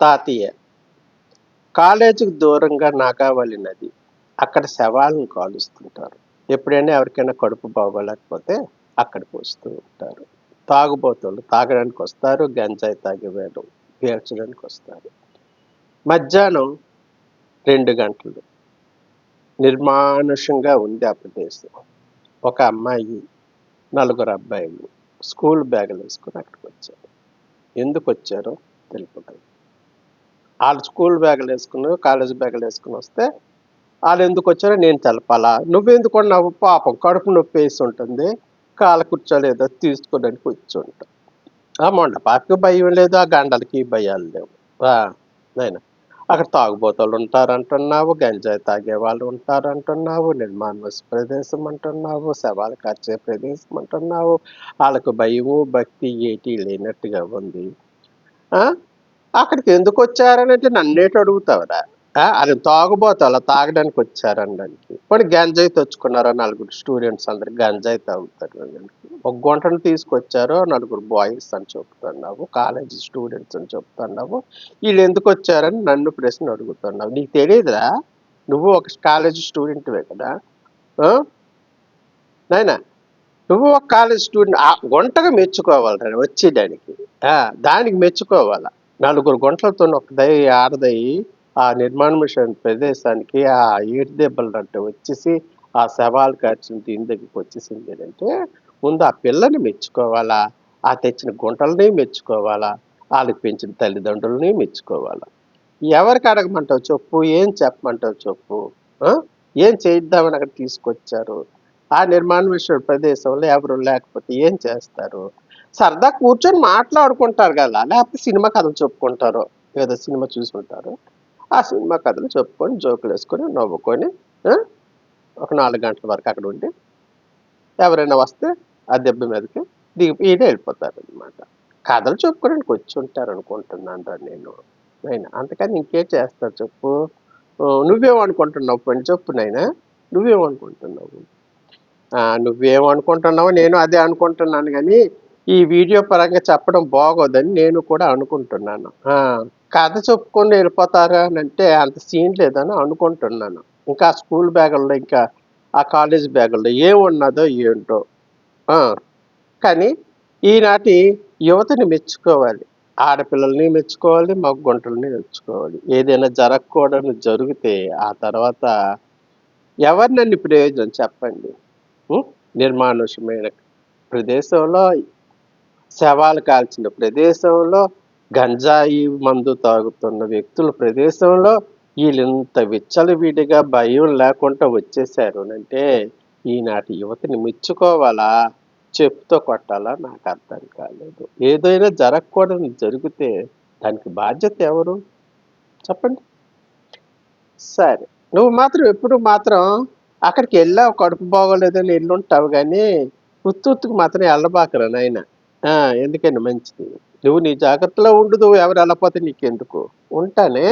తాతయ్య. కాలేజీకి దూరంగా నాగావళి నది. అక్కడ శవాలను కాలుస్తుంటారు. ఎప్పుడైనా ఎవరికైనా కడుపు బాగోలేకపోతే అక్కడ పోస్తూ ఉంటారు. తాగుబోతులు తాగడానికి వస్తారు గంజాయి తాగివేయడం పీల్చడానికి వస్తారు. మధ్యాహ్నం రెండు గంటలు. నిర్మానుషంగా ఉంది ఆ ప్రదేశం. ఒక అమ్మాయి నలుగురు అబ్బాయిలు స్కూల్ బ్యాగులు వేసుకుని అక్కడికి వచ్చారు. ఎందుకు వచ్చారో తెలుపుతుంది వాళ్ళు స్కూల్ బ్యాగులు వేసుకుని కాలేజ్ బ్యాగులు వేసుకుని వస్తే వాళ్ళు ఎందుకు వచ్చారో నేను తెలపాలా? నువ్వెందుకు కొన్నావు పాపం కడుపు నొప్పి వేసి ఉంటుంది. కాలు కూర్చోలేదో తీసుకోడానికి కూర్చుంటా ఆ మొండ పాపకి భయం లేదు ఆ గండలకి భయాలు లేవు. నైనా అక్కడ తాగుబోతులు ఉంటారంటున్నావు గంజాయి తాగే వాళ్ళు ఉంటారంటున్నావు నిర్మాణ ప్రదేశం అంటున్నావు శవాలు కార్చే ప్రదేశం అంటున్నావు. వాళ్ళకు భయము భక్తి ఏటి లేనట్టుగా ఉంది. అక్కడికి ఎందుకు వచ్చారని అంటే నన్నేటి అడుగుతావురా అది తాగుబోతావు అలా తాగడానికి వచ్చారనడానికి మరి గంజాయి తెచ్చుకున్నారో నలుగురు స్టూడెంట్స్ అందరు? గంజాయి తాగుతారు అనడానికి. ఒక గుంటను తీసుకొచ్చారో నలుగురు బాయ్స్ అని చెప్తున్నావు కాలేజీ స్టూడెంట్స్ అని చెప్తున్నావు. వీళ్ళు ఎందుకు వచ్చారని నన్ను ప్రశ్న అడుగుతున్నావు. నీకు తెలియదురా? నువ్వు ఒక కాలేజీ స్టూడెంట్వే కదా? ఆ? నాయనా నువ్వు ఒక కాలేజ్ స్టూడెంట్ ఆ గుంటగా మెచ్చుకోవాలి వచ్చేదానికి దానికి మెచ్చుకోవాలా? నలుగురు గుంటలతో ఒక దయ ఆడదయ్యి ఆ నిర్మాణమైన ప్రదేశానికి ఆ ఏడు దెబ్బలు అంటే వచ్చేసి ఆ శవాలు కార్చిన దీని దగ్గరికి వచ్చేసింది ఏంటంటే ముందు ఆ పిల్లని మెచ్చుకోవాలా? ఆ తెచ్చిన గుంటలని మెచ్చుకోవాలా? వాళ్ళకి పెంచిన తల్లిదండ్రులని మెచ్చుకోవాలా? ఎవరికి అడగమంటావు చెప్పు? ఏం చెప్పమంటావు చెప్పు? ఏం చేయిద్దామని అక్కడ తీసుకొచ్చారు? ఆ నిర్మాణమైన ప్రదేశంలో ఎవరు లేకపోతే ఏం చేస్తారు? సరదా కూర్చొని మాట్లాడుకుంటారు కదా లేకపోతే సినిమా కథలు చెప్పుకుంటారు ఏదో సినిమా చూసుకుంటారు ఆ సినిమా కథలు చెప్పుకొని జోకులు వేసుకొని నవ్వుకొని ఒక నాలుగు గంటల వరకు అక్కడ ఉండి ఎవరైనా వస్తే ఆ దెబ్బ మీదకి దిగి ఈడే వెళ్ళిపోతారు అనమాట కథలు చెప్పుకోవడానికి వచ్చి ఉంటారు అనుకుంటున్నాను రా నేను. నైనా అంతకని ఇంకేం చేస్తారు చెప్పు? నువ్వేమనుకుంటున్నావు పని చెప్పు నైనా. నువ్వేమనుకుంటున్నావు ఆ, నువ్వేమనుకుంటున్నావు నేను అదే అనుకుంటున్నాను కానీ ఈ వీడియో పరంగా చెప్పడం బాగోదని నేను కూడా అనుకుంటున్నాను. కథ చెప్పుకొని వెళ్ళిపోతారా అని అంటే అంత సీన్ లేదని అనుకుంటున్నాను. ఇంకా స్కూల్ బ్యాగుల్లో ఇంకా ఆ కాలేజ్ బ్యాగుల్లో ఏమున్నదో ఏంటో. కానీ ఈనాటి యువతని మెచ్చుకోవాలి. ఆడపిల్లల్ని మెచ్చుకోవాలి మగ గుంటల్ని మెచ్చుకోవాలి. ఏదైనా జరగకూడదు జరిగితే ఆ తర్వాత ఎవరినన్ని ప్రయోజనం చెప్పండి? ఉం? నిర్మానుషమైన ప్రదేశంలో శవాలు కాల్చిన ప్రదేశంలో గంజాయి మందు తాగుతున్న వ్యక్తుల ప్రదేశంలో వీళ్ళు ఇంత విచ్చలవిడిగా భయం లేకుండా వచ్చేసారు అంటే ఈనాటి యువతని మెచ్చుకోవాలా? చెప్తో కొట్టాలా? నాకు అర్థం కాలేదు. ఏదైనా జరగకూడదు జరిగితే దానికి బాధ్యత ఎవరు? చెప్పండి. సరే. నువ్వు మాత్రం ఎప్పుడు మాత్రం అక్కడికి వెళ్ళావు? కడుపు బాగోలేదని ఎల్లుంటావు కానీ ఉత్తుత్తుకు మాత్రం వెళ్ళబాకరా నాయన? ఆ, ఎందుకని మంచిది? నువ్వు నీ జాగ్రత్తలో ఉండు నువ్వు ఎవరు వెళ్ళకపోతే నీకెందుకు? ఉంటానే.